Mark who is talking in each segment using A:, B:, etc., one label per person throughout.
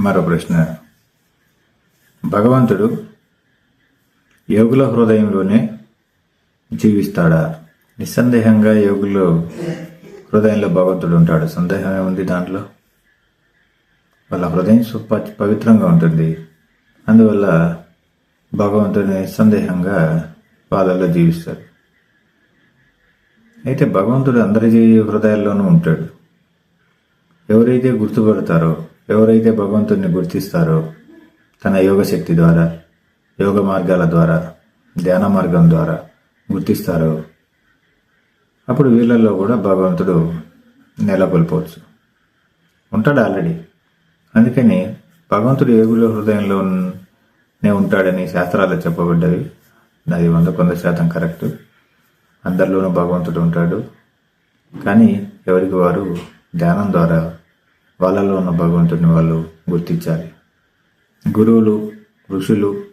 A: మరో ప్రశ్న. భగవంతుడు యోగుల హృదయంలోనే జీవిస్తాడా? నిస్సందేహంగా యోగులు హృదయంలో భగవంతుడు ఉంటాడు. సందేహమే ఉంది దాంట్లో? వాళ్ళ హృదయం సుప పవిత్రంగా ఉంటుంది. అందువల్ల భగవంతుడు నిస్సందేహంగా వాళ్ళలో జీవిస్తాడు. అయితే భగవంతుడు అందరి హృదయాల్లోనూ ఉంటాడు. ఎవరైతే గుర్తుపడతారో ఎవరైతే భగవంతుడిని గుర్తిస్తారో తన యోగ శక్తి ద్వారా యోగ మార్గాల ద్వారా ధ్యాన మార్గం ద్వారా గుర్తిస్తారో అప్పుడు వీళ్ళల్లో కూడా భగవంతుడు నెలకొల్పవచ్చు. ఉంటాడు ఆల్రెడీ. అందుకని భగవంతుడు ఏగుల హృదయంలోనే ఉంటాడని శాస్త్రాలు చెప్పబడ్డవి. అది వంద కొంత శాతం కరెక్ట్. అందరిలోనూ భగవంతుడు ఉంటాడు. కానీ ఎవరికి వారు ధ్యానం ద్వారా వాళ్ళలో ఉన్న భగవంతుడిని వాళ్ళు గుర్తించాలి. గురువులు ఋషులు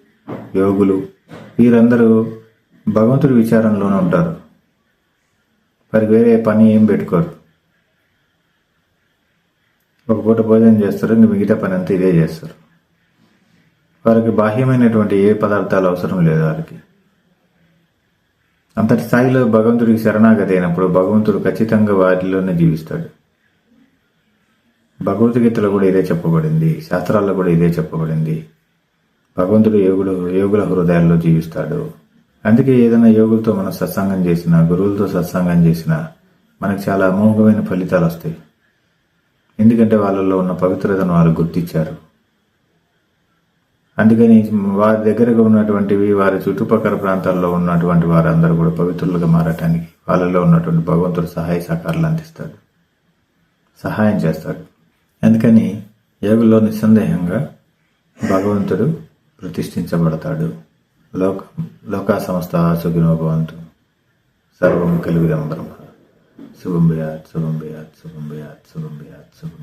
A: యోగులు వీరందరూ భగవంతుడి విచారంలోనే ఉంటారు. వారికి వేరే పని ఏం పెట్టుకోరు. ఒక పూట భోజనం చేస్తారు ఇంక మిగతా పని అంతా ఇదే చేస్తారు. వారికి బాహ్యమైనటువంటి ఏ పదార్థాలు అవసరం లేదు వారికి. అంతటి స్థాయిలో భగవంతుడికి శరణాగతి అయినప్పుడు భగవంతుడు ఖచ్చితంగా వారిలోనే జీవిస్తాడు. భగవద్గీతలో కూడా ఇదే చెప్పబడింది శాస్త్రాల్లో కూడా ఇదే చెప్పబడింది. భగవంతుడు యోగుడు యోగుల హృదయాల్లో జీవిస్తాడు. అందుకే ఏదైనా యోగులతో మనం సత్సంగం చేసినా గురువులతో సత్సంగం చేసినా మనకు చాలా అమోఘమైన ఫలితాలు వస్తాయి. ఎందుకంటే వాళ్ళల్లో ఉన్న పవిత్రతను వాళ్ళు గుర్తించారు. అందుకని వారి దగ్గరగా ఉన్నటువంటివి వారి చుట్టుపక్కల ప్రాంతాల్లో ఉన్నటువంటి వారందరూ కూడా పవిత్రులుగా మారటానికి వాళ్ళలో ఉన్నటువంటి భగవంతుడు సహాయ సహకారాలు అందిస్తాడు. సహాయం చేస్తాడు. అందుకని యోగుల్లో నిస్సందేహంగా భగవంతుడు ప్రతిష్ఠించబడతాడు. లోక లోకా సంస్థ సుఖినో భవంతు. సర్వం కలివిదం బ్రహ్మ. శుభం బియాత్ శుభం బియాత్ శుభం బియాత్ శుభం బియాత్ శుభం